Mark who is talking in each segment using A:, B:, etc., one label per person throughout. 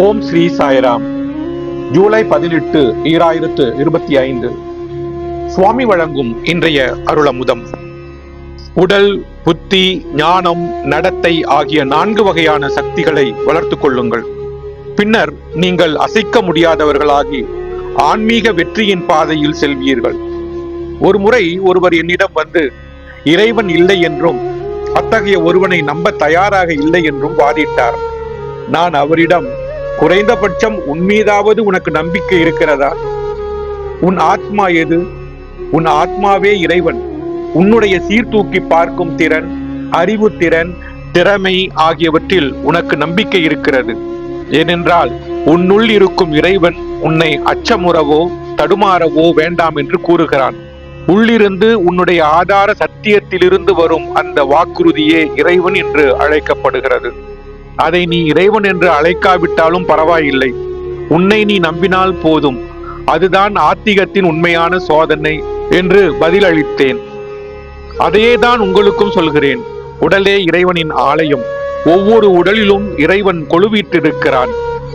A: ஓம் ஸ்ரீ சாய்ராம். ஜூலை பதினெட்டு ஈராயிரத்து இருபத்தி ஐந்து. சுவாமி வழங்கும் இன்றைய அருளமுதம். உடல் புத்தி ஞானம் நடத்தை ஆகிய நான்கு வகையான சக்திகளை வளர்த்துக் கொள்ளுங்கள். பின்னர் நீங்கள் அசைக்க முடியாதவர்களாகி ஆன்மீக வெற்றியின் பாதையில் செல்வீர்கள். ஒரு முறை ஒருவர் என்னிடம் வந்து இறைவன் இல்லை என்றும் அத்தகைய ஒருவனை நம்ப தயாராக இல்லை என்றும் வாதிட்டார். நான் அவரிடம் குறைந்தபட்சம் உன் மீதாவது உனக்கு நம்பிக்கை இருக்கிறதா? உன் ஆத்மா எது? உன் ஆத்மாவே இறைவன். உன்னுடைய சீர்தூக்கி பார்க்கும் திறன் அறிவு திறன் திறமை ஆகியவற்றில் உனக்கு நம்பிக்கை இருக்கிறது. ஏனென்றால் உன்னுள் இருக்கும் இறைவன் உன்னை அச்சமுறவோ தடுமாறவோ வேண்டாம் என்று கூறுகிறான். உள்ளிருந்து உன்னுடைய ஆதார சத்தியத்திலிருந்து வரும் அந்த வாக்குறுதியே இறைவன் என்று அழைக்கப்படுகிறது. அதை நீ இறைவன் என்று அழைக்காவிட்டாலும் பரவாயில்லை. உன்னை நீ நம்பினால் போதும். அதுதான் ஆத்திகத்தின் உண்மையான சோதனை என்று பதிலளித்தேன். அதையே தான் உங்களுக்கும் சொல்கிறேன். உடலே இறைவனின் ஆலயம். ஒவ்வொரு உடலிலும் இறைவன் கொழுவிட்டிருக்கிறான்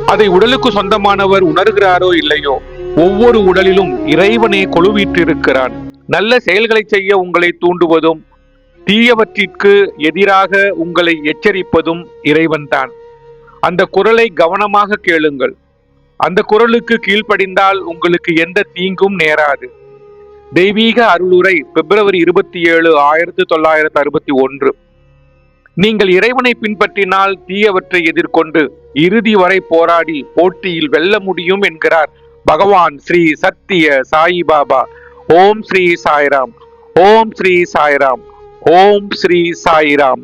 A: அதை உடலுக்கு சொந்தமானவர் உணர்கிறாரோ இல்லையோ ஒவ்வொரு உடலிலும் இறைவனே கொழுவிட்டிருக்கிறான் நல்ல செயல்களை செய்ய உங்களை தூண்டுவதும் தீயவற்றிற்கு எதிராக உங்களை எச்சரிப்பதும் இறைவன்தான். அந்த குரலை கவனமாக கேளுங்கள். அந்த குரலுக்கு கீழ்ப்படிந்தால் உங்களுக்கு எந்த தீங்கும் நேராது. தெய்வீக அருளுரை பிப்ரவரி இருபத்தி ஏழு ஆயிரத்தி தொள்ளாயிரத்தி அறுபத்தி ஒன்று. நீங்கள் இறைவனை பின்பற்றினால் தீயவற்றை எதிர்கொண்டு இறுதி வரை போராடி போட்டியில் வெல்ல முடியும் என்கிறார் பகவான் ஸ்ரீ சத்திய சாயிபாபா. ஓம் ஸ்ரீ சாய்ராம். ஓம் ஸ்ரீ சாய்ராம். ஓம் ஸ்ரீ சாய்ராம்.